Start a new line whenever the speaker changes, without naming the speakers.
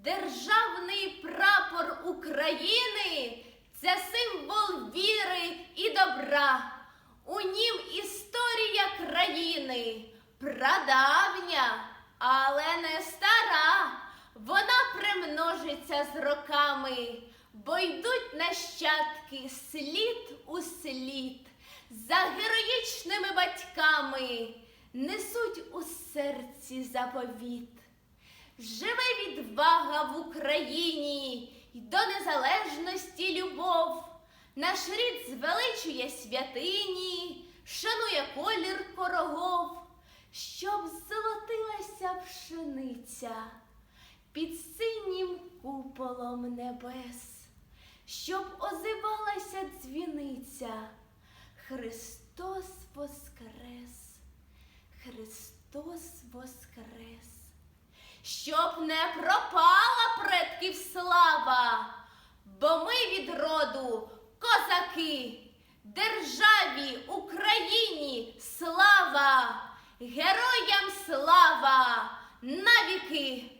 Державний прапор України це символ віри і добра. У нім історія країни, прадавня, але не стара. Вона примножиться з роками, бо йдуть нащадки слід у слід за героїчними батьками, несуть у серці заповіт. Живе відвага в Україні й до незалежності любов. Наш рід звеличує святині, шанує колір порогов, щоб золотилася пшениця під синім куполом небес, щоб озивалася дзвіниця. Христос Воскрес! Христос Воскрес! Щоб не пропала предків слава, бо ми від роду козаки, державі Україні слава, героям слава навіки!